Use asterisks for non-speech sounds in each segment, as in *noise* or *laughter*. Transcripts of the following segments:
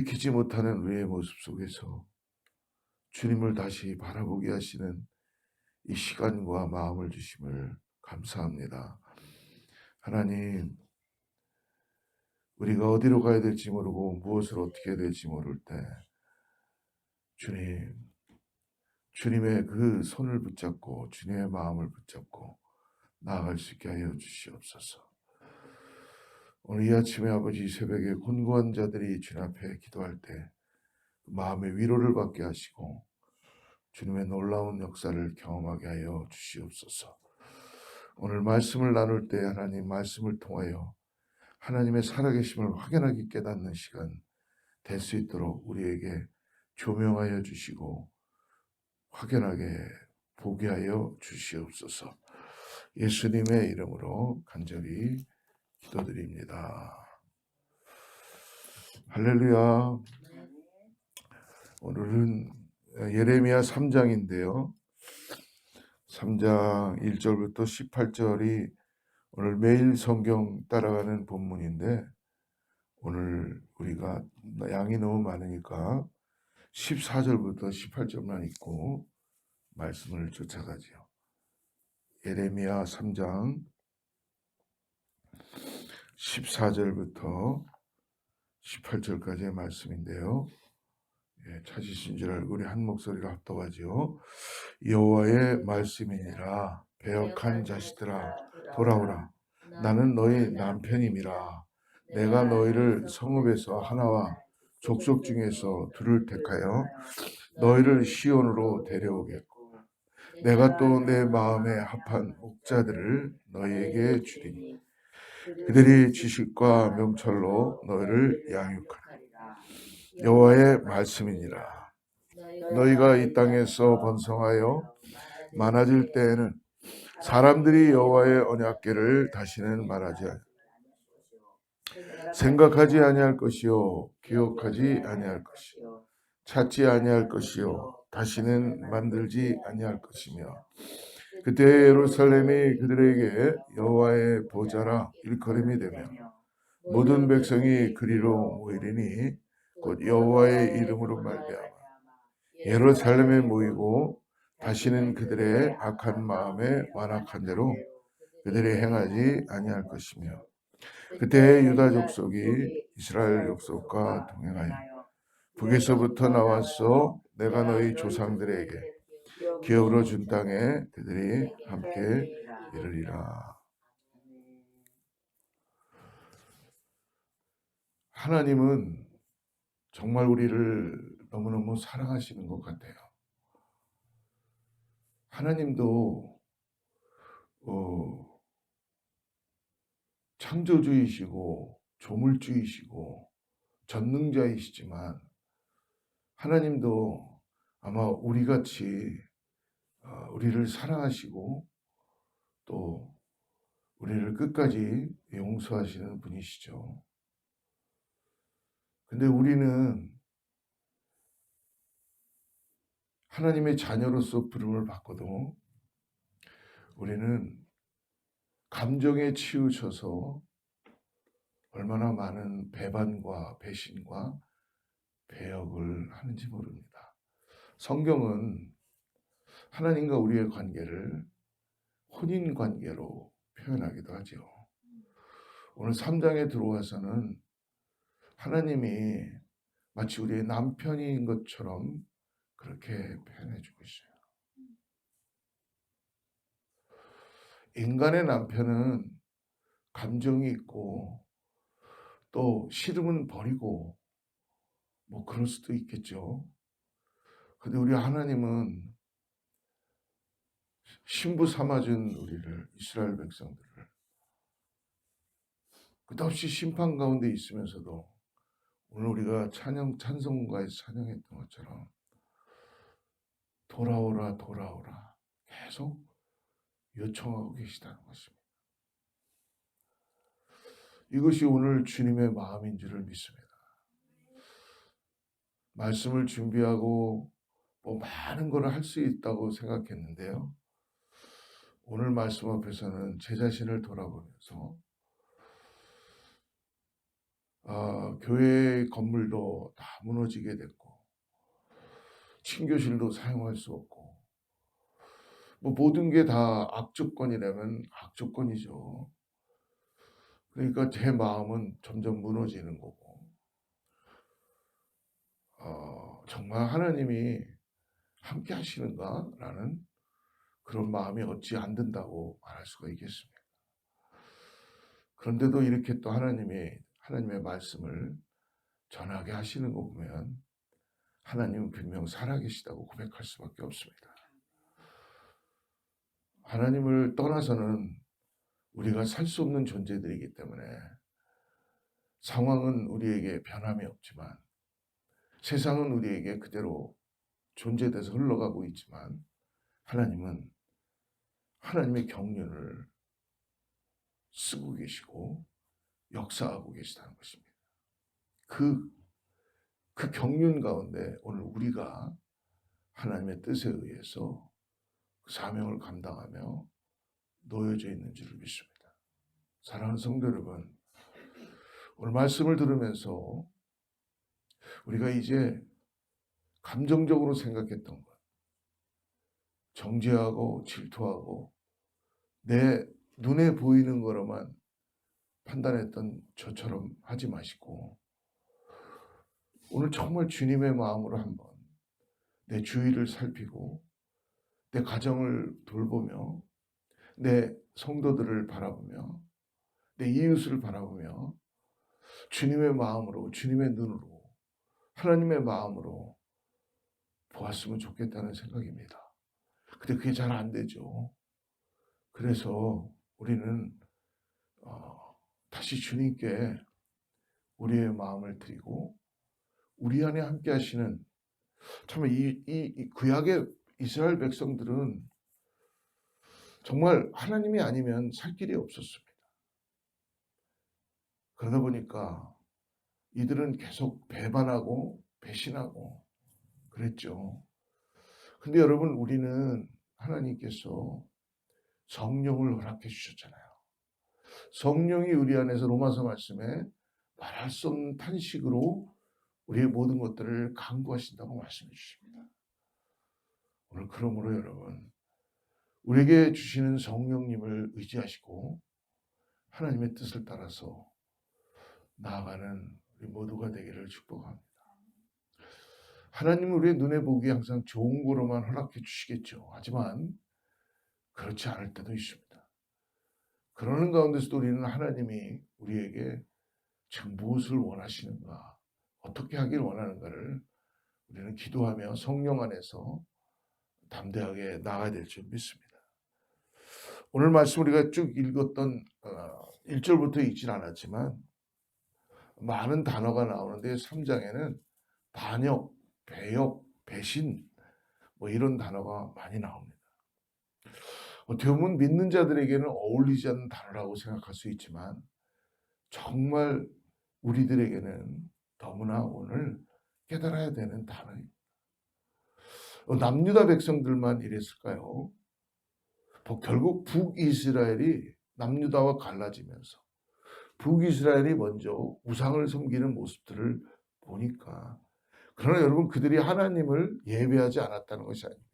돌이키지 못하는 우리의 모습 속에서 주님을 다시 바라보게 하시는 이 시간과 마음을 주심을 감사합니다. 하나님, 우리가 어디로 가야 될지 모르고 무엇을 어떻게 해야 될지 모를 때, 주님, 주님의 그 손을 붙잡고 주님의 마음을 붙잡고 나아갈 수 있게 하여 주시옵소서. 오늘 이 아침에 아버지 새벽에 곤고한 자들이 주님 앞에 기도할 때 마음의 위로를 받게 하시고 주님의 놀라운 역사를 경험하게 하여 주시옵소서. 오늘 말씀을 나눌 때 하나님 말씀을 통하여 하나님의 살아계심을 확연하게 깨닫는 시간 될 수 있도록 우리에게 조명하여 주시고 확연하게 보게 하여 주시옵소서. 예수님의 이름으로 간절히 기도드립니다. 할렐루야. 오늘은 예레미야 3장인데요. 3장 1절부터 18절이 오늘 매일 성경 따라가는 본문인데 오늘 우리가 양이 너무 많으니까 14절부터 18절만 읽고 말씀을 쫓아가지요. 예레미야 3장 14절부터 18절까지의 말씀인데요. 예, 찾으신 줄 알고 우리 한 목소리로 합독하지요. 여호와의 말씀이니라. 배역한 자식들아 돌아오라. 나는 너희 남편임이라. 내가 너희를 성읍에서 하나와 족속 중에서 둘을 택하여 너희를 시온으로 데려오겠고 내가 또 내 마음에 합한 옥자들을 너희에게 주리니 그들이 지식과 명철로 너희를 양육하리라. 여호와의 말씀이니라. 너희가 이 땅에서 번성하여 많아질 때에는 사람들이 여호와의 언약궤를 다시는 말하지 않 생각하지 아니할 것이요 기억하지 아니할 것이요 찾지 아니할 것이요 다시는 만들지 아니할 것이며 그때 예루살렘이 그들에게 여호와의 보좌라 일컬음이 되며 모든 백성이 그리로 모이리니 곧 여호와의 이름으로 말미암아 예루살렘에 모이고 다시는 그들의 악한 마음에 완악한 대로 그들이 행하지 아니할 것이며 그때 유다 족속이 이스라엘 족속과 동행하여 북에서부터 나왔어 내가 너희 조상들에게 기업으로 준 땅에 그들이 함께 이르리라. 하나님은 정말 우리를 너무너무 사랑하시는 것 같아요. 하나님도 어, 창조주이시고 조물주이시고 전능자이시지만 하나님도 아마 우리 같이 어, 우리를 사랑하시고 또 우리를 끝까지 용서하시는 분이시죠. 근데 우리는 하나님의 자녀로서 부름을 받고도 우리는 감정에 치우쳐서 얼마나 많은 배반과 배신과 배역을 하는지 모릅니다. 성경은 하나님과 우리의 관계를 혼인 관계로 표현하기도 하죠. 오늘 3장에 들어와서는 하나님이 마치 우리의 남편인 것처럼 그렇게 표현해주고 있어요. 인간의 남편은 감정이 있고 또 싫으면 버리고 뭐 그럴 수도 있겠죠. 근데 우리 하나님은 신부 삼아준 우리를 이스라엘 백성들을 끝없이 심판 가운데 있으면서도 오늘 우리가 찬양 찬송가에서 찬양했던 것처럼 돌아오라 돌아오라 계속 요청하고 계시다는 것입니다. 이것이 오늘 주님의 마음인 줄을 믿습니다. 말씀을 준비하고 뭐 많은 걸 할 수 있다고 생각했는데요. 오늘 말씀 앞에서는 제 자신을 돌아보면서 아, 교회 건물도 다 무너지게 됐고 친교실도 사용할 수 없고 뭐 모든 게 다 악조건이라면 악조건이죠. 그러니까 제 마음은 점점 무너지는 거고 어, 정말 하나님이 함께 하시는가라는 그런 마음이 어찌 안 든다고 말할 수가 있겠습니까? 그런데도 이렇게 또 하나님이 하나님의 말씀을 전하게 하시는 거 보면 하나님은 분명 살아계시다고 고백할 수밖에 없습니다. 하나님을 떠나서는 우리가 살 수 없는 존재들이기 때문에 상황은 우리에게 변함이 없지만 세상은 우리에게 그대로 존재돼서 흘러가고 있지만 하나님은 하나님의 경륜을 쓰고 계시고 역사하고 계시다는 것입니다. 그, 그 경륜 가운데 오늘 우리가 하나님의 뜻에 의해서 그 사명을 감당하며 놓여져 있는 줄을 믿습니다. 사랑하는 성도 여러분, 오늘 말씀을 들으면서 우리가 이제 감정적으로 생각했던 것, 정죄하고 질투하고 내 눈에 보이는 거로만 판단했던 저처럼 하지 마시고 오늘 정말 주님의 마음으로 한번 내 주위를 살피고 내 가정을 돌보며 내 성도들을 바라보며 내 이웃을 바라보며 주님의 마음으로 주님의 눈으로 하나님의 마음으로 보았으면 좋겠다는 생각입니다. 근데 그게 잘 안 되죠. 그래서 우리는 어, 다시 주님께 우리의 마음을 드리고 우리 안에 함께 하시는 참이이 구약의 이스라엘 백성들은 정말 하나님이 아니면 살 길이 없었습니다. 그러다 보니까 이들은 계속 배반하고 배신하고 그랬죠. 근데 여러분 우리는 하나님께서 성령을 허락해 주셨잖아요. 성령이 우리 안에서 로마서 말씀에 말할 수 없는 탄식으로 우리의 모든 것들을 강구하신다고 말씀해 주십니다. 오늘 그러므로 여러분 우리에게 주시는 성령님을 의지하시고 하나님의 뜻을 따라서 나아가는 우리 모두가 되기를 축복합니다. 하나님은 우리의 눈에 보기에 항상 좋은 거로만 허락해 주시겠죠. 하지만 그렇지 않을 때도 있습니다. 그러는 가운데서도 우리는 하나님이 우리에게 참 무엇을 원하시는가, 어떻게 하길 원하는가를 우리는 기도하며 성령 안에서 담대하게 나가야 될 줄 믿습니다. 오늘 말씀 우리가 쭉 읽었던 1절부터 어, 읽진 않았지만 많은 단어가 나오는데 3장에는 반역, 배역, 배신 뭐 이런 단어가 많이 나옵니다. 어떻게 보면 믿는 자들에게는 어울리지 않는 단어라고 생각할 수 있지만 정말 우리들에게는 너무나 오늘 깨달아야 되는 단어입니다. 어, 남유다 백성들만 이랬을까요? 뭐 결국 북이스라엘이 남유다와 갈라지면서 북이스라엘이 먼저 우상을 섬기는 모습들을 보니까 그러나 여러분 그들이 하나님을 예배하지 않았다는 것이 아닙니다.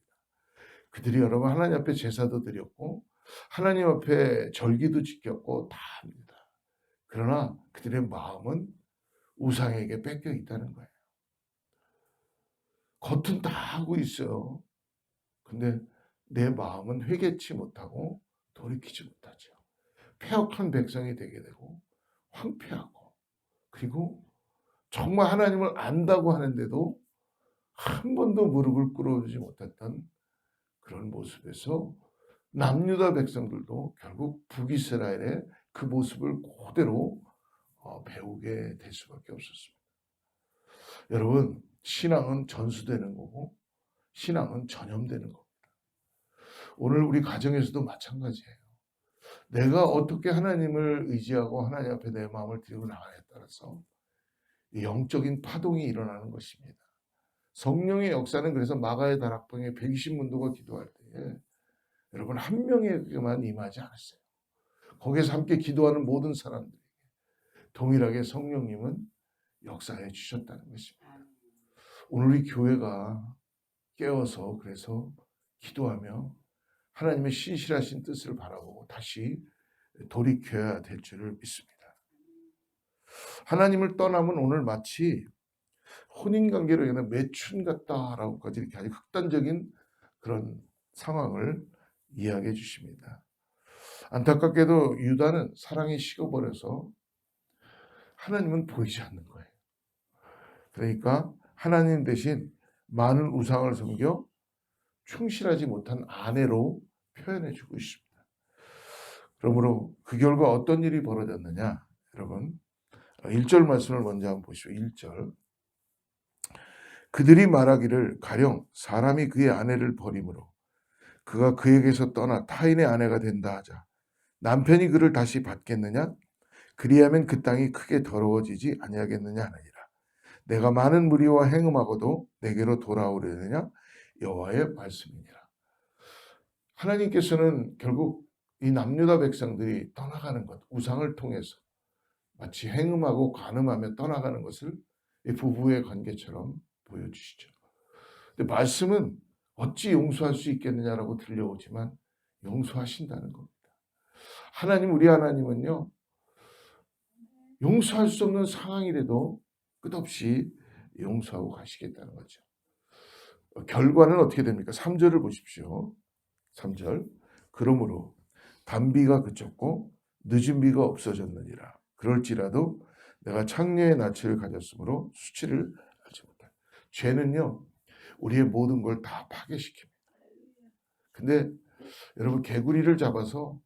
그들이 여러분 하나님 앞에 제사도 드렸고 하나님 앞에 절기도 지켰고 다 합니다. 그러나 그들의 마음은 우상에게 뺏겨 있다는 거예요. 겉은 다 하고 있어요. 근데 내 마음은 회개치 못하고 돌이키지 못하죠. 폐역한 백성이 되게 되고 황폐하고 그리고 정말 하나님을 안다고 하는데도 한 번도 무릎을 꿇어주지 못했던 그런 모습에서 남유다 백성들도 결국 북이스라엘의 그 모습을 그대로 어, 배우게 될 수밖에 없었습니다. 여러분, 신앙은 전수되는 거고, 신앙은 전염되는 겁니다. 오늘 우리 가정에서도 마찬가지예요. 내가 어떻게 하나님을 의지하고 하나님 앞에 내 마음을 드리고 나가냐에 따라서 영적인 파동이 일어나는 것입니다. 성령의 역사는 그래서 마가의 다락방에 120문도가 기도할 때에 여러분 한 명에게만 임하지 않았어요. 거기서 함께 기도하는 모든 사람들에게 동일하게 성령님은 역사해 주셨다는 것입니다. 오늘 우리 교회가 깨어서 그래서 기도하며 하나님의 신실하신 뜻을 바라보고 다시 돌이켜야 될 줄을 믿습니다. 하나님을 떠나면 오늘 마치 혼인 관계로 인한 매춘 같다라고까지 이렇게 아주 극단적인 그런 상황을 이야기해 주십니다. 안타깝게도 유다는 사랑이 식어버려서 하나님은 보이지 않는 거예요. 그러니까 하나님 대신 많은 우상을 섬겨 충실하지 못한 아내로 표현해 주고 있습니다. 그러므로 그 결과 어떤 일이 벌어졌느냐? 여러분, 1절 말씀을 먼저 한번 보시오. 1절. 그들이 말하기를 가령 사람이 그의 아내를 버림으로 그가 그에게서 떠나 타인의 아내가 된다 하자. 남편이 그를 다시 받겠느냐? 그리하면 그 땅이 크게 더러워지지 아니하겠느냐 하느니라. 내가 많은 무리와 행음하고도 내게로 돌아오려느냐? 여호와의 말씀이니라. 하나님께서는 결국 이 남유다 백성들이 떠나가는 것, 우상을 통해서 마치 행음하고 간음하며 떠나가는 것을 이 부부의 관계처럼 보여주시죠. 근데 말씀은 어찌 용서할 수 있겠느냐라고 들려오지만 용서하신다는 겁니다. 하나님, 우리 하나님은요, 용서할 수 없는 상황이라도 끝없이 용서하고 가시겠다는 거죠. 결과는 어떻게 됩니까? 3절을 보십시오. 3절. 그러므로 단비가 그쳤고 늦은 비가 없어졌느니라. 그럴지라도 내가 창녀의 낯을 가졌으므로 수치를 알지 못할. 죄는요, 우리의 모든 걸 다 파괴시킵니다. 근데 여러분 개구리를 잡아서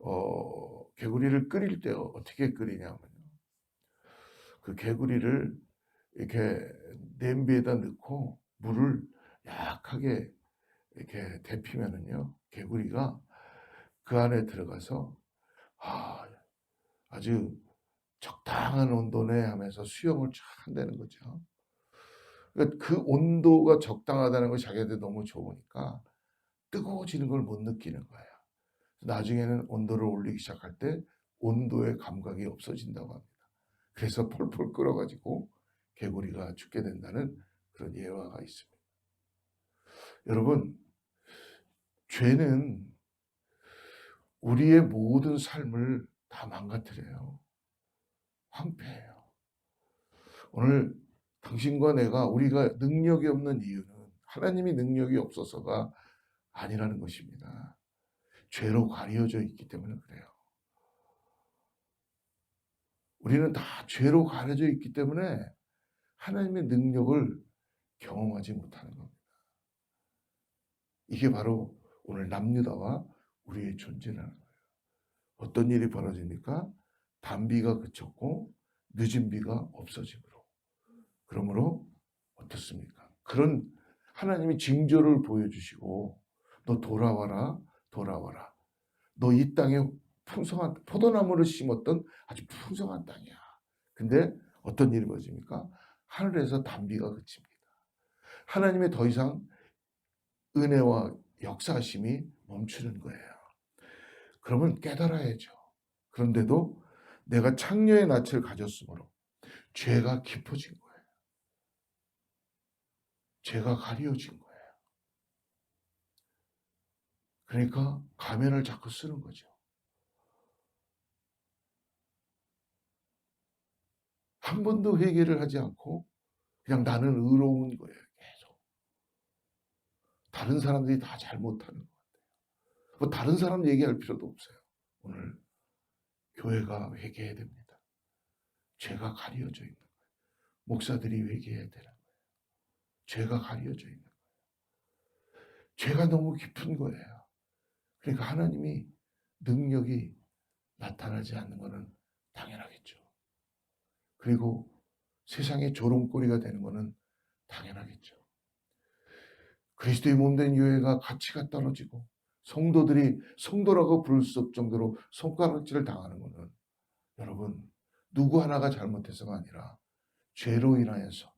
어, 개구리를 끓일 때 어떻게 끓이냐면요. 그 개구리를 이렇게 냄비에다 넣고 물을 약하게 이렇게 데피면은요. 개구리가 그 안에 들어가서 아, 아주 적당한 온도 내 하면서 수영을 쫙 한다는 거죠. 그러니까 그 온도가 적당하다는 걸 자기한테 너무 좋으니까 뜨거워지는 걸 못 느끼는 거예요. 나중에는 온도를 올리기 시작할 때 온도의 감각이 없어진다고 합니다. 그래서 *laughs* 폴폴 끓어가지고 개구리가 죽게 된다는 그런 예화가 있습니다. 여러분, 죄는 우리의 모든 삶을 다 망가뜨려요. 황폐해요. 오늘 당신과 내가 우리가 능력이 없는 이유는 하나님이 능력이 없어서가 아니라는 것입니다. 죄로 가려져 있기 때문에 그래요. 우리는 다 죄로 가려져 있기 때문에 하나님의 능력을 경험하지 못하는 겁니다. 이게 바로 오늘 남유다와 우리의 존재라는. 어떤 일이 벌어집니까? 단비가 그쳤고 늦은 비가 없어지므로. 그러므로 어떻습니까? 그런 하나님이 징조를 보여주시고 너 돌아와라 돌아와라. 너 이 땅에 풍성한 포도나무를 심었던 아주 풍성한 땅이야. 근데 어떤 일이 벌어집니까? 하늘에서 단비가 그칩니다. 하나님의 더 이상 은혜와 역사심이 멈추는 거예요. 그러면 깨달아야죠. 그런데도 내가 창녀의 낯을 가졌으므로 죄가 깊어진 거예요. 죄가 가려진 거예요. 그러니까 가면을 자꾸 쓰는 거죠. 한 번도 회개를 하지 않고 그냥 나는 의로운 거예요. 계속. 다른 사람들이 다 잘못하는 것 같아요. 뭐 다른 사람 얘기할 필요도 없어요. 오늘 교회가 회개해야 됩니다. 죄가 가려져 있는 거예요. 목사들이 회개해야 되는 거예요. 죄가 가려져 있는 거예요. 죄가 너무 깊은 거예요. 그러니까 하나님이 능력이 나타나지 않는 것은 당연하겠죠. 그리고 세상의 조롱거리가 되는 것은 당연하겠죠. 그리스도의 몸 된 교회가 가치가 떨어지고 성도들이 성도라고 부를 수 없을 정도로 손가락질을 당하는 것은 여러분 누구 하나가 잘못해서가 아니라 죄로 인하여서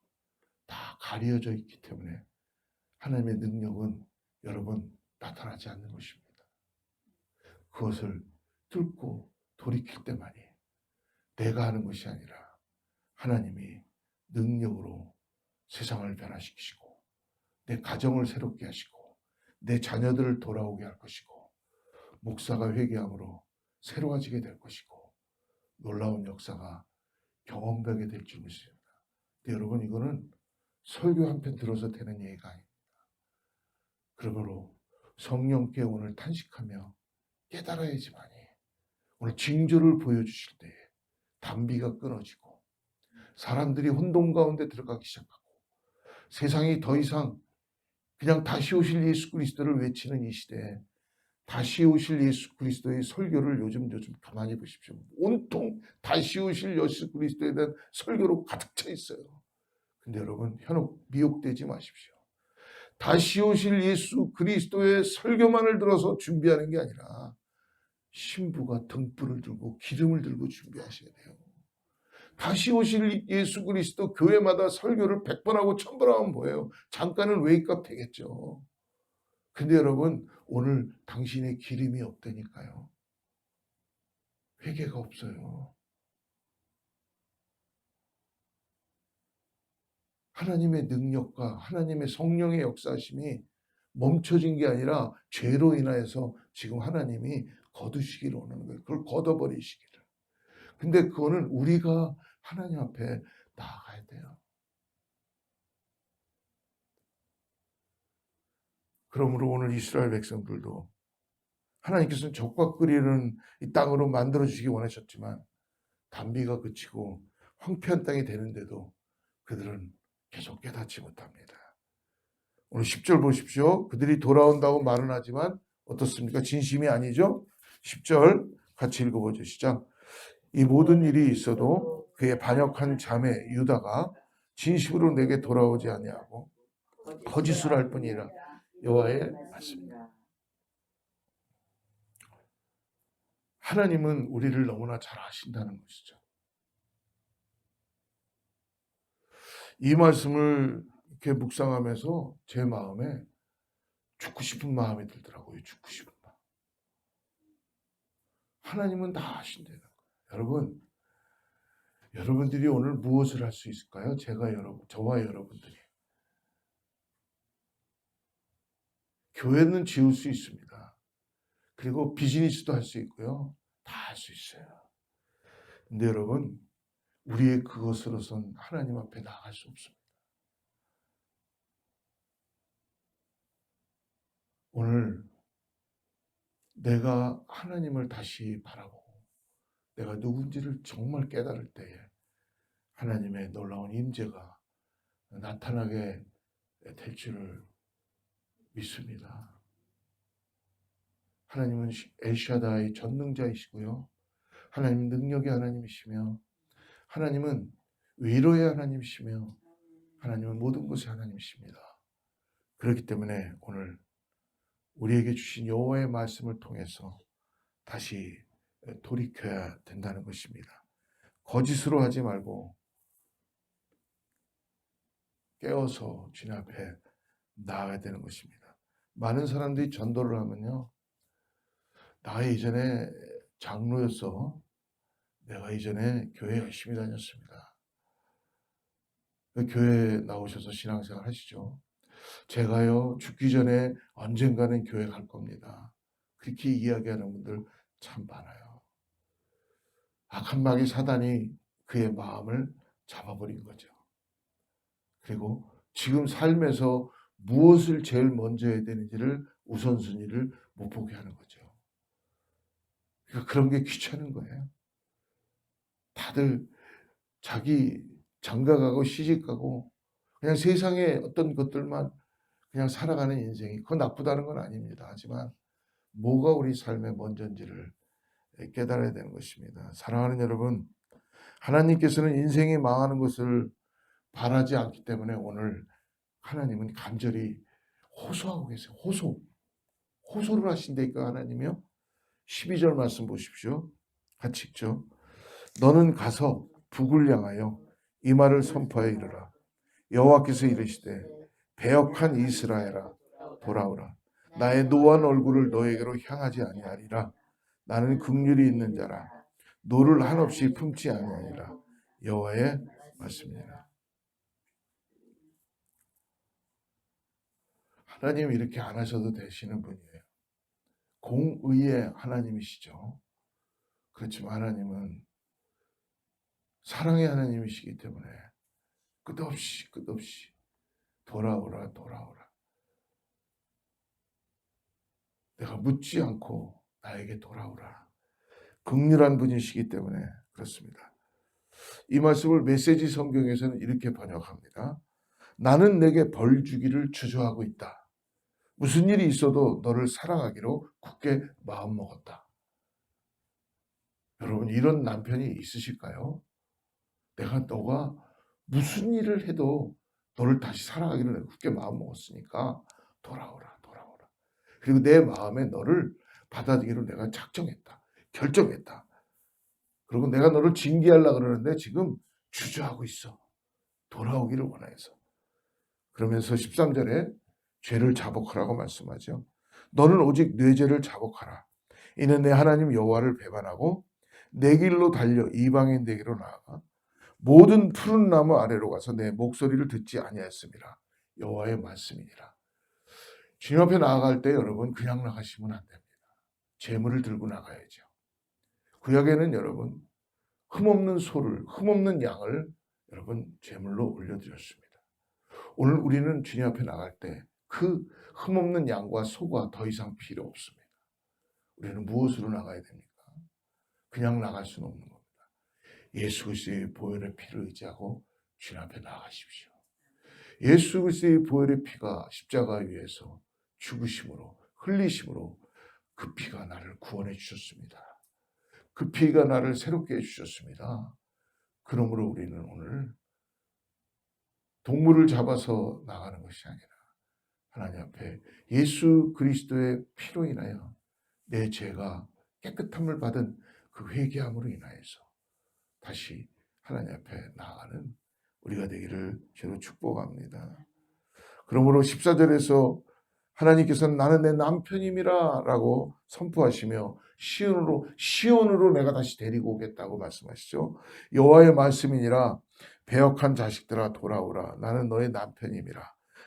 다 가려져 있기 때문에 하나님의 능력은 여러분 나타나지 않는 것입니다. 그것을 뚫고 돌이킬 때만이 내가 하는 것이 아니라 하나님이 능력으로 세상을 변화시키시고 내 가정을 새롭게 하시고 내 자녀들을 돌아오게 할 것이고 목사가 회개함으로 새로워지게 될 것이고 놀라운 역사가 경험되게 될 줄 믿습니다. 여러분 이거는 설교 한 편 들어서 되는 얘기가 아닙니다. 그러므로 성령께 오늘 탄식하며 깨달아야지만이 오늘 징조를 보여주실 때에 담비가 끊어지고 사람들이 혼돈 가운데 들어가기 시작하고 세상이 더 이상 그냥 다시 오실 예수 그리스도를 외치는 이 시대에 다시 오실 예수 그리스도의 설교를 요즘 요즘 가만히 보십시오. 온통 다시 오실 예수 그리스도에 대한 설교로 가득 차 있어요. 근데 여러분 현혹 미혹되지 마십시오. 다시 오실 예수 그리스도의 설교만을 들어서 준비하는 게 아니라 신부가 등불을 들고 기름을 들고 준비하셔야 돼요. 다시 오실 예수 그리스도 교회마다 설교를 100번 하고 1000번 하면 뭐예요? 잠깐은 웨이크업 되겠죠. 근데 여러분 오늘 당신의 기름이 없다니까요. 회개가 없어요. 하나님의 능력과 하나님의 성령의 역사심이 멈춰진 게 아니라 죄로 인하여서 지금 하나님이 거두시기를 원하는 거예요. 그걸 걷어버리시기를. 근데 그거는 우리가 하나님 앞에 나아가야 돼요. 그러므로 오늘 이스라엘 백성들도 하나님께서는 적과 끓이는 이 땅으로 만들어 주시기 원하셨지만 단비가 그치고 황폐한 땅이 되는데도 그들은 계속 깨닫지 못합니다. 오늘 10절 보십시오. 그들이 돌아온다고 말은 하지만 어떻습니까? 진심이 아니죠? 10절 같이 읽어보죠. 시작. 이 모든 일이 있어도 그의 반역한 자매 유다가 진심으로 내게 돌아오지 아니하고 거짓을 할 뿐이라 여호와의 말씀입니다. 하나님은 우리를 너무나 잘 아신다는 것이죠. 이 말씀을 이렇게 묵상하면서 제 마음에 죽고 싶은 마음이 들더라고요. 죽고 싶은 마음. 하나님은 다 거예요. 여러분, 여러분들이 오늘 무엇을 할 수 있을까요? 제가 여러분, 저와 여러분들이. 교회는 지을 수 있습니다. 그리고 비즈니스도 할 수 있고요. 다 할 수 있어요. 근데 여러분, 우리의 그것으로선 하나님 앞에 나갈 수 없습니다. 오늘 내가 하나님을 다시 바라보고 내가 누군지를 정말 깨달을 때에 하나님의 놀라운 임재가 나타나게 될 줄을 믿습니다. 하나님은 엘샤다의 전능자이시고요. 하나님 능력의 하나님이시며 하나님은 위로의 하나님이시며 하나님은 모든 것의 하나님이십니다. 그렇기 때문에 오늘 우리에게 주신 여호와의 말씀을 통해서 다시 돌이켜야 된다는 것입니다. 거짓으로 하지 말고 깨어서 주님 앞에 나아가야 되는 것입니다. 많은 사람들이 전도를 하면요. 나 이전에 장로였어. 내가 이전에 교회 열심히 다녔습니다. 그 교회 나오셔서 신앙생활 하시죠. 제가요, 죽기 전에 언젠가는 교회 갈 겁니다. 그렇게 이야기하는 분들 참 많아요. 악한 마귀 사단이 그의 마음을 잡아버린 거죠. 그리고 지금 삶에서 무엇을 제일 먼저 해야 되는지를 우선순위를 못 보게 하는 거죠. 그러니까 그런 게 귀찮은 거예요. 다들 자기 장가가고 시집가고 그냥 세상의 어떤 것들만 그냥 살아가는 인생이 그건 나쁘다는 건 아닙니다. 하지만 뭐가 우리 삶의 먼저인지를 깨달아야 되는 것입니다. 사랑하는 여러분, 하나님께서는 인생이 망하는 것을 바라지 않기 때문에 오늘 하나님은 간절히 호소하고 계세요. 호소. 호소를 하신다니까 하나님이요. 12절 말씀 보십시오. 같이 읽죠. 너는 가서 북을 향하여 이 말을 선포하여 이르라. 여호와께서 이르시되 배역한 이스라엘아 돌아오라. 나의 노한 얼굴을 너에게로 향하지 아니하리라. 나는 긍휼이 있는 자라. 노를 한없이 품지 아니하니라 여호와의 말씀이니라. 하나님 이렇게 안 하셔도 되시는 분이에요. 공의의 하나님이시죠. 그렇지만 하나님은 사랑의 하나님이시기 때문에 끝없이 끝없이 돌아오라 돌아오라. 내가 묻지 않고 나에게 돌아오라. 극률한 분이시기 때문에 그렇습니다. 이 말씀을 메시지 성경에서는 이렇게 번역합니다. 나는 내게 벌 주기를 주저하고 있다. 무슨 일이 있어도 너를 사랑하기로 굳게 마음 먹었다. 여러분 이런 남편이 있으실까요? 내가 너가 무슨 일을 해도 너를 다시 사랑하기로 굳게 마음 먹었으니까 돌아오라 돌아오라. 그리고 내 마음에 너를 받아들이기로 내가 작정했다. 결정했다. 그리고 내가 너를 징계하려고 그러는데 지금 주저하고 있어. 돌아오기를 원해서. 그러면서 13절에 죄를 자복하라고 말씀하죠. 너는 오직 뇌 죄를 자복하라. 이는 내 하나님 여호와를 배반하고 내 길로 달려 이방인 되기로 나아가 모든 푸른 나무 아래로 가서 내 목소리를 듣지 아니하였습니다. 여호와의 말씀이니라. 주님 앞에 나아갈 때 여러분 그냥 나가시면 안 됩니다. 재물을 들고 나가야죠. 구약에는 여러분 흠없는 소를 흠없는 양을 여러분 제물로 올려드렸습니다. 오늘 우리는 주님 앞에 나갈 때 그 흠없는 양과 소가 더 이상 필요 없습니다. 우리는 무엇으로 나가야 됩니까? 그냥 나갈 수는 없는 겁니다. 예수 그리스도의 보혈의 피를 의지하고 주님 앞에 나가십시오. 예수 그리스도의 보혈의 피가 십자가 위에서 죽으심으로 흘리심으로 그 피가 나를 구원해 주셨습니다. 그 피가 나를 새롭게 해주셨습니다. 그러므로 우리는 오늘 동물을 잡아서 나가는 것이 아니라 하나님 앞에 예수 그리스도의 피로 인하여 내 죄가 깨끗함을 받은 그 회개함으로 인하여서 다시 하나님 앞에 나아가는 우리가 되기를 주로 축복합니다. 그러므로 14절에서 하나님께서는 나는 내 남편임이라 라고 선포하시며 시온으로 시온으로 내가 다시 데리고 오겠다고 말씀하시죠. 여호와의 말씀이니라 배역한 자식들아 돌아오라 나는 너의 남편임이라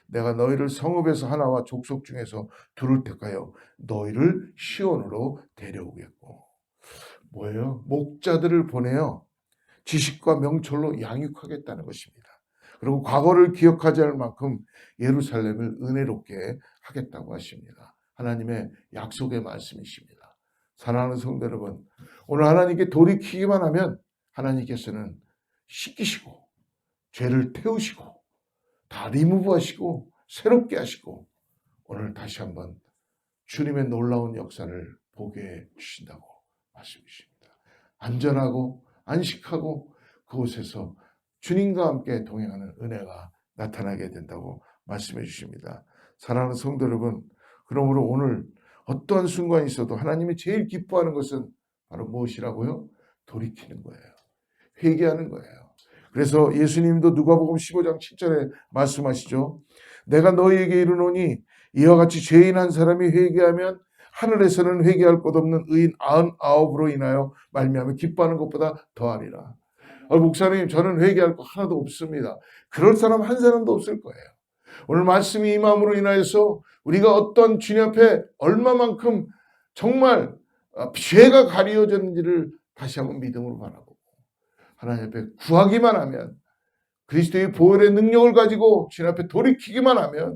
내가 너희를 성읍에서 하나와 족속 중에서 둘을 택하여 너희를 시온으로 데려오겠고 뭐예요? 목자들을 보내어 지식과 명철로 양육하겠다는 것입니다. 그리고 과거를 기억하지 않을 만큼 예루살렘을 은혜롭게 하겠다고 하십니다. 하나님의 약속의 말씀이십니다. 사랑하는 성도 여러분, 오늘 하나님께 돌이키기만 하면 하나님께서는 씻기시고 죄를 태우시고 다 리무브하시고 새롭게 하시고 오늘 다시 한번 주님의 놀라운 역사를 보게 해 주신다고 말씀이십니다. 안전하고 안식하고 그곳에서 주님과 함께 동행하는 은혜가 나타나게 된다고 말씀해 주십니다. 사랑하는 성도 여러분, 그러므로 오늘 어떠한 순간이 있어도 하나님이 제일 기뻐하는 것은 바로 무엇이라고요? 돌이키는 거예요. 회개하는 거예요. 그래서 예수님도 누가복음 15장 7절에 말씀하시죠. 내가 너희에게 이르노니 이와 같이 죄인 한 사람이 회개하면 하늘에서는 회개할 것 없는 의인 아흔 아홉으로 인하여 말미암아 기뻐하는 것보다 더하리라. 어, 목사님 저는 회개할 거 하나도 없습니다. 그럴 사람 한 사람도 없을 거예요. 오늘 말씀이 임함으로 인하여서 우리가 어떤 주님 앞에 얼마만큼 정말 어, 죄가 가려졌는지를 다시 한번 믿음으로 바라보고 하나님 앞에 구하기만 하면 그리스도의 보혈의 능력을 가지고 주님 앞에 돌이키기만 하면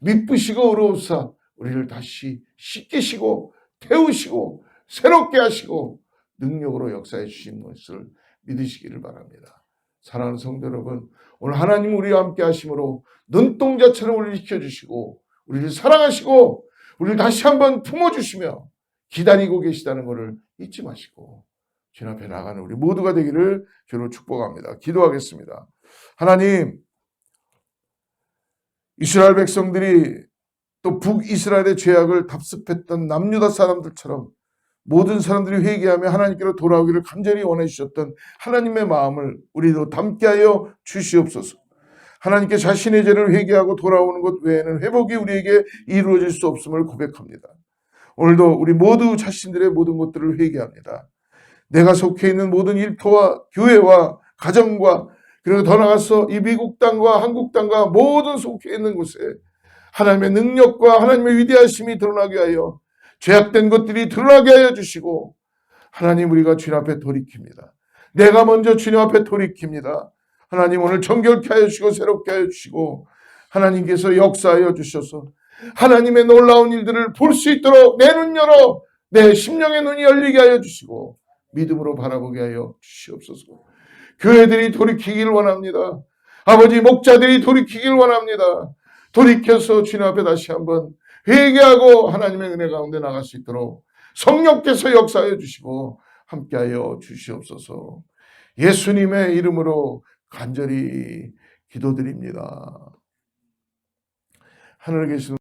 미쁘시고 의로우사 우리를 다시 씻기시고 태우시고 새롭게 하시고 능력으로 역사해 주신 것을 믿으시기를 바랍니다. 사랑하는 성도 여러분, 오늘 하나님 우리와 함께 하심으로 눈동자처럼 우리를 지켜주시고 우리를 사랑하시고 우리를 다시 한번 품어주시며 기다리고 계시다는 것을 잊지 마시고 주님 앞에 나가는 우리 모두가 되기를 주로 축복합니다. 기도하겠습니다. 하나님, 이스라엘 백성들이 또 북이스라엘의 죄악을 답습했던 남유다 사람들처럼 모든 사람들이 회개하며 하나님께로 돌아오기를 간절히 원해 주셨던 하나님의 마음을 우리도 담게 하여 주시옵소서. 하나님께 자신의 죄를 회개하고 돌아오는 것 외에는 회복이 우리에게 이루어질 수 없음을 고백합니다. 오늘도 우리 모두 자신들의 모든 것들을 회개합니다. 내가 속해 있는 모든 일터와 교회와 가정과 그리고 더 나아가서 이 미국 땅과 한국 땅과 모든 속해 있는 곳에 하나님의 능력과 하나님의 위대하심이 드러나게 하여 죄악된 것들이 드러나게 하여 주시고 하나님 우리가 주님 앞에 돌이킵니다. 내가 먼저 주님 앞에 돌이킵니다. 하나님 오늘 정결케 하여 주시고 새롭게 하여 주시고 하나님께서 역사하여 주셔서 하나님의 놀라운 일들을 볼 수 있도록 내 눈 열어 내 심령의 눈이 열리게 하여 주시고 믿음으로 바라보게 하여 주시옵소서. 교회들이 돌이키길 원합니다. 아버지 목자들이 돌이키길 원합니다. 돌이켜서 주님 앞에 다시 한번 회개하고 하나님의 은혜 가운데 나갈 수 있도록 성령께서 역사하여 주시고 함께하여 주시옵소서. 예수님의 이름으로 간절히 기도드립니다. 하늘에 계신